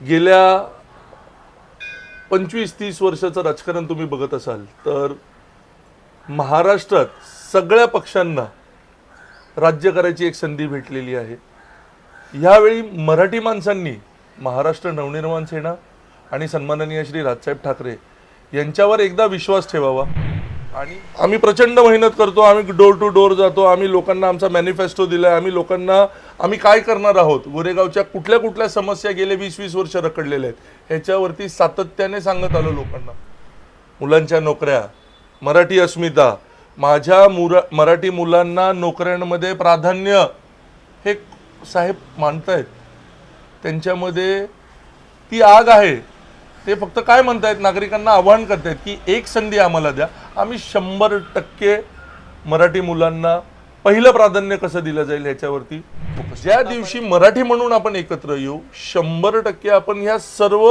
गेल्या पंचवीस तीस वर्षाचं राजकारण तुम्ही बघत असाल तर महाराष्ट्रात सगळ्या पक्षांना राज्य करायची एक संधी भेटलेली आहे. यावेळी मराठी माणसांनी महाराष्ट्र नवनिर्माण सेना आणि सन्माननीय श्री राजसाहेब ठाकरे यांच्यावर एकदा विश्वास ठेवावा. आम्ही प्रचंड मेहनत करतो आम्ही डोर टू डोर जातो आम्ही लोकांना आमचा मॅनिफेस्टो दिलाय आम्ही लोकांना आम्ही काय करणार आहोत? गोरेगावच्या कुठल्या कुठल्या समस्या गेले वीस वीस वर्ष रखडलेल्या आहेत ह्याच्यावरती सातत्याने सांगत आलो लोकांना. मुलांच्या नोकऱ्या मराठी अस्मिता माझ्या मुरा मराठी मुलांना नोकऱ्यांमध्ये प्राधान्य हे साहेब मानतायत. त्यांच्यामध्ये ती आग आहे. ते फक्त काय म्हणतायत? नागरिकांना आवाहन करतायत की एक संधी आम्हाला द्या. आम्ही शंभर टक्के मराठी मुलांना पहिलं प्राधान्य कसं दिलं जाईल ह्याच्यावरती? ज्या दिवशी मराठी म्हणून आपण एकत्र येऊ शंभर टक्के आपण ह्या सर्व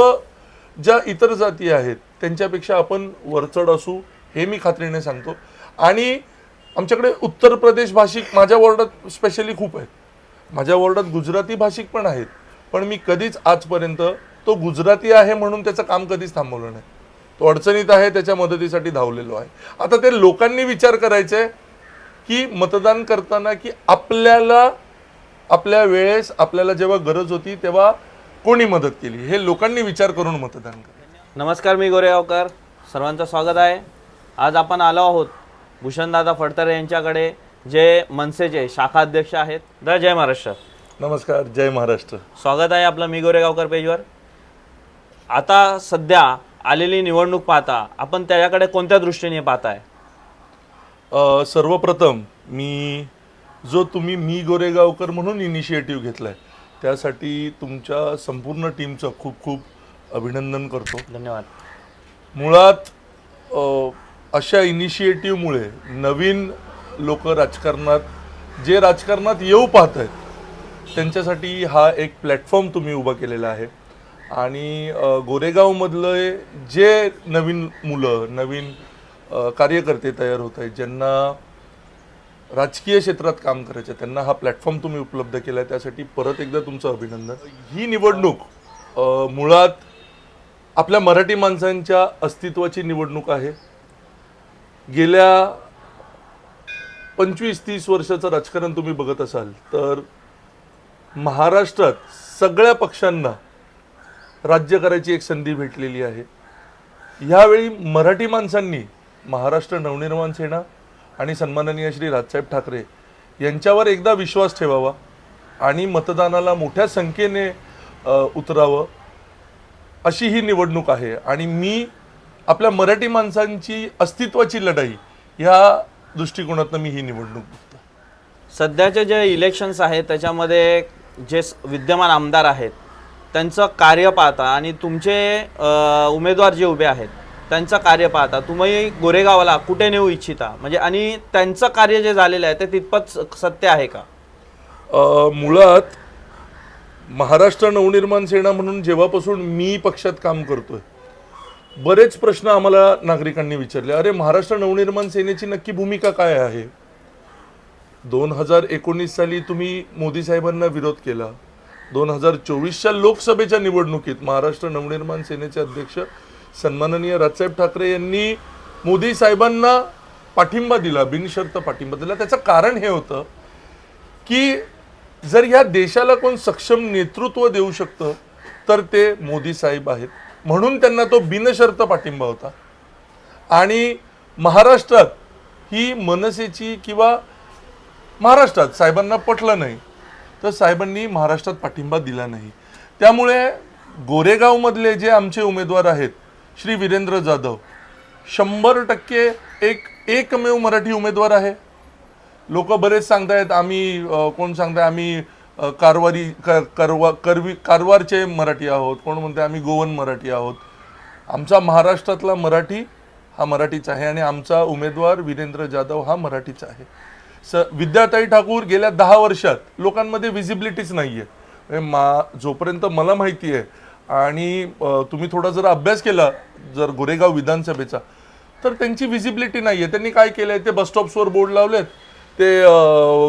ज्या इतर जाती आहेत त्यांच्यापेक्षा आपण वरचढ असू हे मी खात्रीने सांगतो. आणि आमच्याकडे उत्तर प्रदेश भाषिक माझ्या वॉर्डात स्पेशली खूप आहेत. माझ्या वॉर्डात गुजराती भाषिक पण आहेत. पण मी कधीच आजपर्यंत तो गुजराती आहे म्हणून त्याचं काम कधीच थांबवलं नाही. तो अडचणीत आहे त्याच्या मदतीसाठी धावलेलो आहे. आता ते लोकांनी विचार करायचा की मतदान करताना की आपल्याला आपल्या वेळेस आपल्याला जेव्हा गरज होती तेव्हा कोणी मदत केली? हे लोकांनी विचार करून मतदान करायचं नमस्कार मी गोरेगावकर सर्वांचं स्वागत आहे. आज आपण आलो आहोत भूषणदादा फडतरे यांच्याकडे जे मनसेचे शाखा अध्यक्ष आहेत. द जय महाराष्ट्र. नमस्कार जय महाराष्ट्र. स्वागत आहे आपलं मी गोरेगावकर पेजवर. आता सध्या आलेली निवडणूक पाहता आपण त्याच्याकडे कोणत्या दृष्टीने पाहताय? अ, सर्वप्रथम मी जो तुम्ही मी गोरेगावकर म्हणून इनिशिएटिव्ह घेतलाय त्यासाठी तुमच्या संपूर्ण टीमचं खूप खूप अभिनंदन करतो. धन्यवाद. मुळात अ, अशा इनिशिएटिव्हमुळे नवीन लोक राजकारणात जे राजकारणात येऊ पाहत आहेत त्यांच्यासाठी हा एक प्लॅटफॉर्म तुम्ही उभा केलेला आहे. आणि गोरेगावमधलं जे नवीन मुलं नवीन कार्यकर्ते तयार होत आहेत ज्यांना राजकीय क्षेत्रात काम करायचं आहे, त्यांना हा प्लॅटफॉर्म तुम्ही उपलब्ध केला आहे त्यासाठी परत एकदा तुमचं अभिनंदन. ही निवडणूक मुळात आपल्या मराठी माणसांच्या अस्तित्वाची निवडणूक आहे. गेल्या पंचवीस तीस वर्षाचं राजकारण तुम्ही बघत असाल तर महाराष्ट्रात सगळ्या पक्षांना राज्य करायची एक संधी भेटलेली आहे. ह्यावेळी मराठी माणसांनी महाराष्ट्र नवनिर्माण सेना आणि सन्माननीय श्री राजसाहेब ठाकरे यांच्यावर एकदा विश्वास ठेवावा आणि मतदानाला मोठ्या संख्येने उतरावं अशी ही निवडणूक आहे. आणि मी आपल्या मराठी माणसांची अस्तित्वाची लढाई ह्या दृष्टिकोनातनं मी ही निवडणूक बघतो सध्याचे जे इलेक्शन्स आहेत त्याच्यामध्ये जे विद्यमान आमदार आहेत त्यांचं कार्य पाहता आणि तुमचे उमेदवार जे उभे आहेत त्यांचं कार्य पाहता तुम्ही गोरेगावाला कुठे नेऊ इच्छिता? म्हणजे आणि त्यांचं कार्य जे झालेलं आहे ते तितपत सत्य आहे का? मुळात महाराष्ट्र नवनिर्माण सेना म्हणून जेव्हापासून मी पक्षात काम करतोय बरेच प्रश्न आम्हाला नागरिकांनी विचारले. अरे महाराष्ट्र नवनिर्माण सेनेची नक्की भूमिका काय आहे? दोन हजार एकोणीस साली तुम्ही मोदी साहेबांना विरोध केला. दोन हजार चोवीसच्या लोकसभेच्या निवडणुकीत महाराष्ट्र नवनिर्माण सेनेचे अध्यक्ष सन्माननीय राजसाहेब ठाकरे यांनी मोदी साहेबांना पाठिंबा दिला बिनशर्त पाठिंबा दिला. त्याचं कारण हे होतं की जर ह्या देशाला कोण सक्षम नेतृत्व देऊ शकतं तर ते मोदी साहेब आहेत. म्हणून त्यांना तो बिनशर्त पाठिंबा होता. आणि महाराष्ट्रात ही मनसेची किंवा महाराष्ट्रात साहेबांना पटलं नाही. तर साहेबांनी महाराष्ट्रात पाठिंबा दिला नाही. त्यामुळे गोरेगावमधले जे आमचे उमेदवार आहेत श्री वीरेंद्र जाधव शंभर टक्के एक एकमेव मराठी उमेदवार आहे. लोक बरेच सांगतायत आम्ही कोण सांगताय आम्ही कारवारी क- करवा करवी कारवारचे मराठी आहोत. कोण म्हणते आम्ही गोवन मराठी आहोत. आमचा महाराष्ट्रातला मराठी हा मराठीच आहे आणि आमचा उमेदवार वीरेंद्र जाधव हा मराठीच आहे. स विद्याताई ठाकूर गेल्या दहा वर्षात लोकांमध्ये विजिबिलिटीच नाही आहे मा जोपर्यंत मला माहिती आहे आणि तुम्ही थोडा जर अभ्यास केला जर गोरेगाव विधानसभेचा तर त्यांची विजिबिलिटी नाही आहे त्यांनी काय केलं आहे ते बसस्टॉप्सवर बोर्ड लावलेत. ते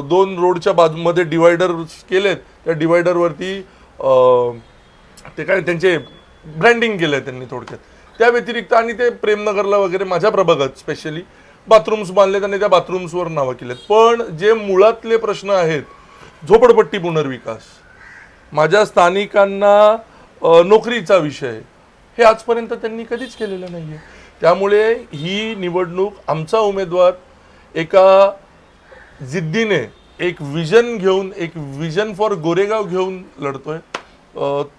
दोन रोडच्या बाजूमध्ये डिवायडर केलेत. त्या डिवायडरवरती ते काय त्यांचे ब्रँडिंग केलं आहे त्यांनी थोडक्यात. त्या व्यतिरिक्त आणि ते प्रेमनगरला वगैरे माझ्या प्रभागात स्पेशली बाथरूम्स बांधलेत आणि त्या बाथरूम्सवर नावं केलेत. पण जे मुळातले प्रश्न आहेत झोपडपट्टी पुनर्विकास माझ्या स्थानिकांना नोकरीचा विषय हे आजपर्यंत त्यांनी कधीच केलेलं नाही आहे त्यामुळे ही निवडणूक आमचा उमेदवार एका जिद्दीने एक विजन घेऊन एक विजन फॉर गोरेगाव घेऊन लढतोय.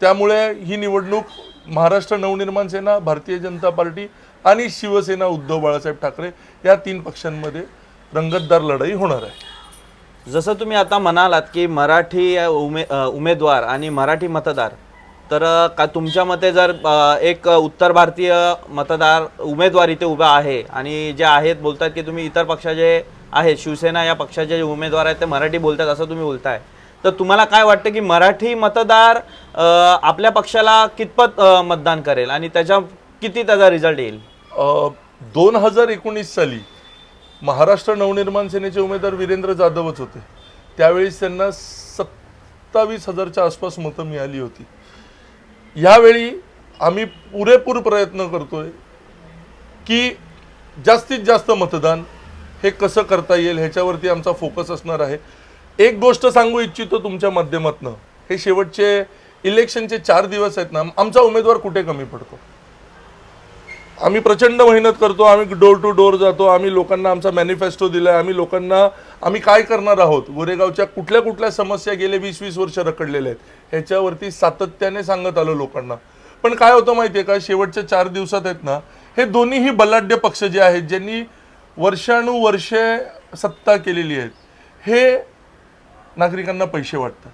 त्यामुळे ही निवडणूक महाराष्ट्र नवनिर्माण सेना भारतीय जनता पार्टी आणि शिवसेना उद्धव बाळासाहेब ठाकरे या तीन पक्षांमध्ये रंगतदार लढाई होणार आहे. जसं तुम्ही आता म्हणालात की मराठी उमे उमेदवार आणि मराठी मतदार तर का तुमच्या मते जर एक उत्तर भारतीय मतदार उमेदवार इथे उभा आहे आणि जे आहेत बोलतात की तुम्ही इतर पक्षाचे आहेत शिवसेना या पक्षाचे जे उमेदवार आहेत ते मराठी बोलतात असं तुम्ही बोलताय तर तुम्हाला काय वाटतं की मराठी मतदार आपल्या पक्षाला कितपत मतदान करेल आणि त्याच्या किती त्याचा रिझल्ट येईल? दोन हजार एकोणीस साली महाराष्ट्र नवनिर्माण सेनेचे उमेदवार वीरेंद्र जाधवच होते. त्यावेळेस त्यांना सत्तावीस हजारच्या आसपास मतं मिळाली होती. ह्यावेळी आम्ही पुरेपूर प्रयत्न करतोय की जास्तीत जास्त मतदान हे कसं करता येईल ह्याच्यावरती आमचा फोकस असणार आहे. एक गोष्ट सांगू इच्छितो तुमच्या माध्यमातनं हे शेवटचे इलेक्शनचे चार दिवस आहेत ना आमचा उमेदवार कुठे कमी पडतो? आम्ही प्रचंड मेहनत करतो आम्ही डोर टू डोर जातो आम्ही लोकांना आमचा मॅनिफेस्टो दिलाय आम्ही लोकांना आम्ही काय करणार आहोत? गोरेगावच्या कुठल्या कुठल्या समस्या गेले वीस वीस वर्ष रखडलेल्या आहेत ह्याच्यावरती सातत्याने सांगत आलो लोकांना. पण काय होतं माहिती आहे का? शेवटच्या चार दिवसात आहेत ना हे दोन्हीही बलाढ्य पक्ष जे आहेत ज्यांनी वर्षानुवर्षे सत्ता केलेली आहेत हे नागरिकांना पैसे वाटतात.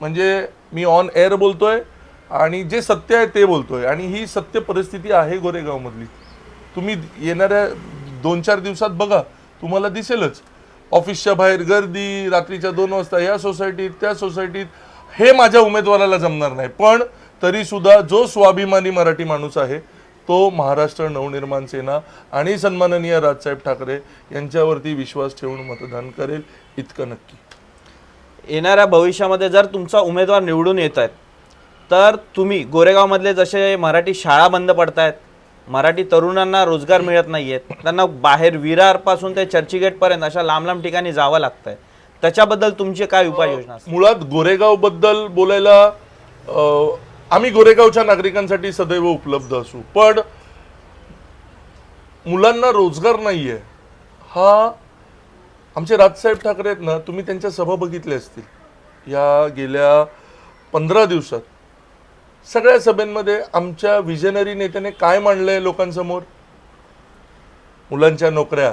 म्हणजे मी ऑन एअर बोलतोय आणि जे सत्य आहे ते बोलतोय. आणि ही सत्य परिस्थिती आहे गोरेगावमधली. तुम्ही येणाऱ्या दोन चार दिवसात बघा तुम्हाला दिसेलच. ऑफिसच्या बाहेर गर्दी रात्रीच्या दोन वाजता या सोसायटीत त्या सोसायटीत हे माझ्या उमेदवाराला जमणार नाही. पण तरी सुद्धा जो स्वाभिमानी मराठी माणूस आहे तो महाराष्ट्र नवनिर्माण सेना आणि सन्माननीय राजसाहेब ठाकरे यांच्यावरती विश्वास ठेवून मतदान करेल इतकं नक्की. येणाऱ्या भविष्यामध्ये जर तुमचा उमेदवार निवडून येत आहेत तर तुम्ही गोरेगावमधले जसे मराठी शाळा बंद पडतायत मराठी तरुणांना रोजगार मिळत नाहीयेत त्यांना बाहेर विरारपासून ते चर्चगेटपर्यंत अशा लांब लांब ठिकाणी जावं लागतंय. त्याच्याबद्दल तुमची काय उपाययोजना मुळात गोरेगावबद्दल बोलायला आम्ही गोरेगावच्या नागरिकांसाठी सदैव उपलब्ध असू पण मुलांना रोजगार नाहीये हा आमचे राजसाहेब ठाकरे आहेत ना तुम्ही त्यांच्या सभा बघितल्या असतील. या गेल्या पंधरा दिवसात सगळ्या सभेंमध्ये आमच्या विजनरी नेत्याने काय मांडलंय लोकांसमोर? मुलांच्या नोकऱ्या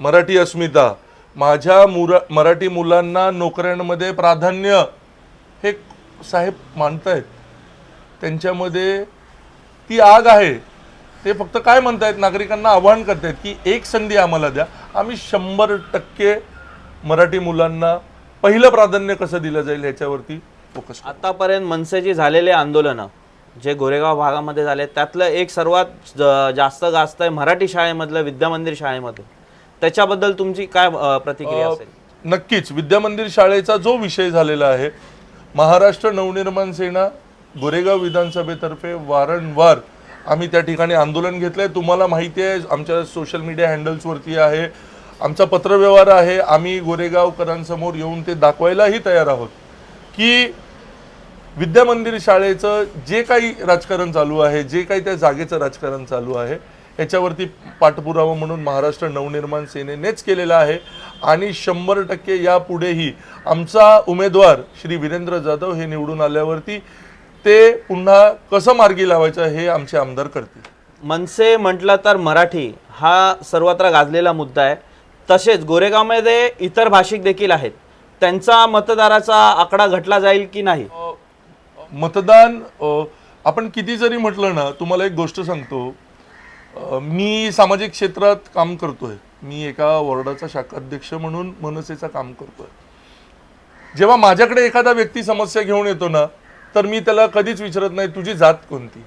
मराठी अस्मिता माझ्या मुरा मराठी मुलांना नोकऱ्यांमध्ये प्राधान्य. हे साहेब मानतायत. त्यांच्यामध्ये ती आग आहे. ते फक्त काय म्हणतायत? नागरिकांना आवाहन करतायत की एक संधी आम्हाला द्या. आम्ही शंभर टक्के मराठी मुलांना पहिलं प्राधान्य कसं दिलं जाईल ह्याच्यावरती फोकस आतापर्यंत मनसेची झालेले आंदोलनं जे गोरेगाव भागामध्ये झाले त्यातलं एक सर्वात ज- जास्त गाजत आहे मराठी शाळेमधलं विद्यामंदिर शाळेमध्ये त्याच्याबद्दल तुमची काय प्रतिक्रिया असेल? नक्कीच. विद्यामंदिर शाळेचा जो विषय झालेला आहे महाराष्ट्र नवनिर्माण सेना गोरेगाव विधानसभेतर्फे वारंवार आम्ही त्या ठिकाणी आंदोलन घेतलंय. तुम्हाला माहिती आहे आमच्या सोशल मीडिया हँडल्सवरती आहे आमचा पत्रव्यवहार आहे. आम्ही गोरेगावकरांसमोर येऊन ते दाखवायलाही तयार आहोत की विद्यामंदिर शाळेचं जे काही राजकारण चालू आहे जे काही त्या जागेचं राजकारण चालू आहे याच्यावरती पाठपुरावा म्हणून महाराष्ट्र नवनिर्माण सेनेनेच केलेला आहे. आणि शंभर टक्के यापुढेही आमचा उमेदवार श्री वीरेंद्र जाधव हे निवडून आल्यावरती ते पुन्हा कसं मार्गी लावायचं हे आमचे आमदार करतील. मनसे म्हटलं तर मराठी हा सर्वत्र गाजलेला मुद्दा आहे. तसेच गोरेगावमध्ये इतर भाषिक देखील आहेत. त्यांचा मतदाराचा आकडा घटला जाईल की नाही? मतदान आपण किती जरी म्हटलं ना तुम्हाला एक गोष्ट सांगतो. मी सामाजिक क्षेत्रात काम करतोय. मी एका वॉर्डाचा शाखाध्यक्ष म्हणून मनसेचं काम करतोय. जेव्हा माझ्याकडे एखादा व्यक्ती समस्या घेऊन येतो ना तर मी त्याला कधीच विचारत नाही तुझी जात कोणती?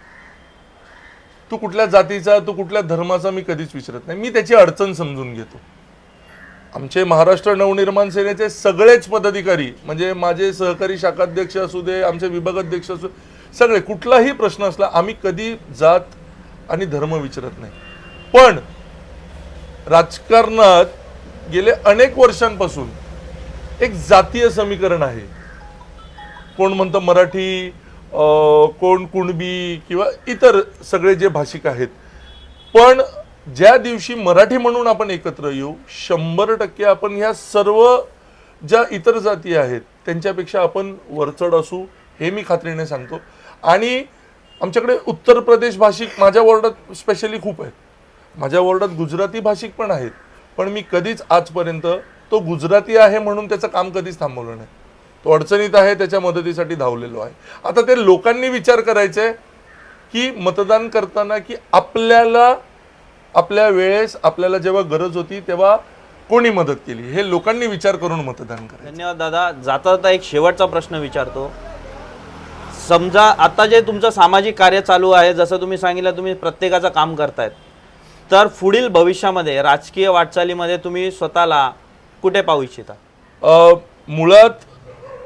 तू कुठल्या जातीचा तू कुठल्या धर्माचा? मी कधीच विचारत नाही. मी त्याची अडचण समजून घेतो. आमचे महाराष्ट्र नवनिर्माण सेनेचे सगळेच पदाधिकारी म्हणजे माझे सहकारी शाखाध्यक्ष असू दे आमचे विभागाध्यक्ष असू सगळे कुठलाही प्रश्न असला आम्ही कधी जात आणि धर्म विचारत नाही. पण राजकारणात गेले अनेक वर्षांपासून एक जातीय समीकरण आहे. कोण म्हणतं मराठी कोण कुणबी किंवा इतर सगळे जे भाषिक आहेत. पण ज्या दिवशी मराठी म्हणून आपण एकत्र येऊ शंभर टक्के आपण ह्या सर्व ज्या इतर जाती आहेत त्यांच्यापेक्षा आपण वरचढ असू हे मी खात्रीने सांगतो. आणि आमच्याकडे उत्तर प्रदेश भाषिक माझ्या वॉर्डात स्पेशली खूप आहेत. माझ्या वॉर्डात गुजराती भाषिक पण आहेत पण मी कधीच आजपर्यंत तो गुजराती आहे म्हणून त्याचं काम कधीच थांबवलं नाही. तो अडचणीत आहे त्याच्या मदतीसाठी धावलेलो आहे. आता ते लोकांनी विचार करायचा आहे की मतदान करताना की आपल्याला आपल्या वेळेस आपल्याला जेव्हा गरज होती तेव्हा कोणी मदत केली? हे लोकांनी विचार करून मतदान करायचं. धन्यवाद दादा. जाता जाता एक शेवटचा प्रश्न विचारतो. समजा आता जे तुमचं सामाजिक कार्य चालू आहे जसं तुम्ही सांगितलं तुम्ही प्रत्येकाचं काम करतायत. तर पुढील भविष्यामध्ये राजकीय वाटचालीमध्ये तुम्ही स्वतःला कुठे पाहू इच्छिता? अ, मुळात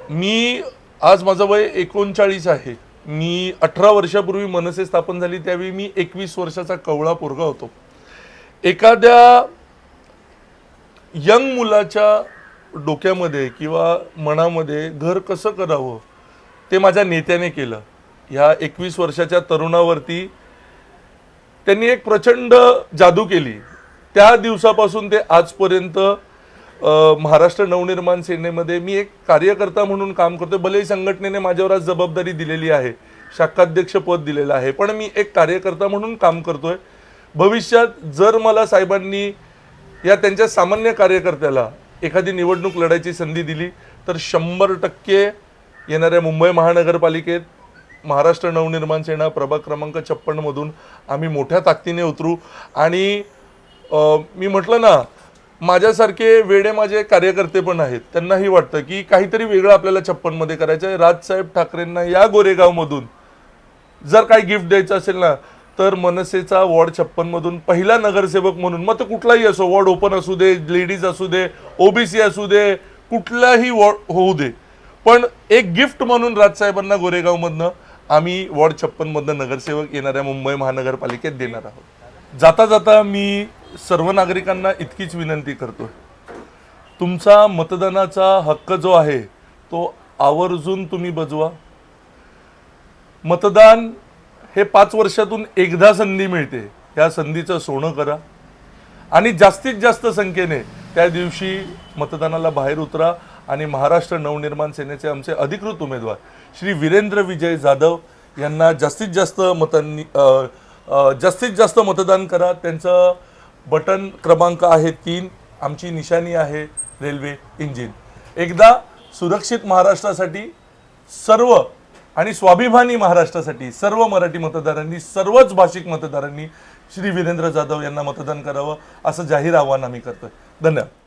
मी आज माझं वय एकोणचाळीस आहे. मी अठरा वर्षापूर्वी मनसे स्थापन झाली त्यावेळी मी एकवीस वर्षाचा कवळा पोरगा होतो. एखाद्या यंग मुलाच्या डोक्यामध्ये किंवा मनामध्ये घर कसं करावं ते माझ्या नेत्याने केलं. ह्या एकवीस वर्षाच्या तरुणावरती त्यांनी एक प्रचंड जादू केली. त्या दिवसापासून ते आजपर्यंत महाराष्ट्र नवनिर्माण सेनेमध्ये मी एक कार्यकर्ता म्हणून काम करतोय. भलेही संघटनेने माझ्यावर आज जबाबदारी दिलेली आहे शाखाध्यक्ष पद दिलेलं आहे पण मी एक कार्यकर्ता म्हणून काम करतोय. भविष्यात जर मला साहेबांनी या त्यांच्या सामान्य कार्यकर्त्याला एखादी निवडणूक लढायची संधी दिली तर शंभर टक्के येणाऱ्या मुंबई महानगरपालिकेत महाराष्ट्र नवनिर्माण सेना प्रभाग क्रमांक छप्पनमधून आम्ही मोठ्या ताकदीने उतरू. आणि मी म्हटलं ना माझ्यासारखे वेडे माझे कार्यकर्ते पण आहेत त्यांनाही वाटतं की काहीतरी वेगळं आपल्याला छप्पनमध्ये करायचं आहे. राजसाहेब ठाकरेंना या गोरेगावमधून जर काही गिफ्ट द्यायचं असेल ना तर मनसेचा वॉर्ड छप्पनमधून पहिला नगरसेवक म्हणून मग तो कुठलाही असो वॉर्ड ओपन असू दे लेडीज असू दे ओबीसी असू दे कुठलाही वॉर्ड होऊ दे. पण एक गिफ्ट म्हणून राजसाहेबांना गोरेगावमधनं आम्ही वॉर्ड छप्पनमधनं नगरसेवक येणाऱ्या मुंबई महानगरपालिकेत देणार आहोत. जाता जाता मी सर्व नागरिकांना इतकीच विनंती करतो तुमचा मतदानाचा हक्क जो आहे तो आवर्जून तुम्ही बजवा. मतदान हे पाच वर्षातून एकदा संधी मिळते. या संधीचं सोनं करा. आणि जास्तीत जास्त संख्येने त्या दिवशी मतदानाला बाहेर उतरा आणि महाराष्ट्र नवनिर्माण सेनेचे आमचे अधिकृत उमेदवार श्री वीरेंद्र विजय जाधव यांना जास्तीत जास्त मतांनी जास्तीत जास्त मतदान करा. त्यांचं बटन क्रमांक आहे तीन. आमची निशाणी आहे रेल्वे इंजिन. एकदा सुरक्षित महाराष्ट्रासाठी सर्व आणि स्वाभिमानी महाराष्ट्रासाठी सर्व मराठी मतदारांनी सर्वच भाषिक मतदारांनी श्री वीरेंद्र जाधव यांना मतदान करावं असं जाहीर आव्हान आम्ही करतोय. धन्यवाद.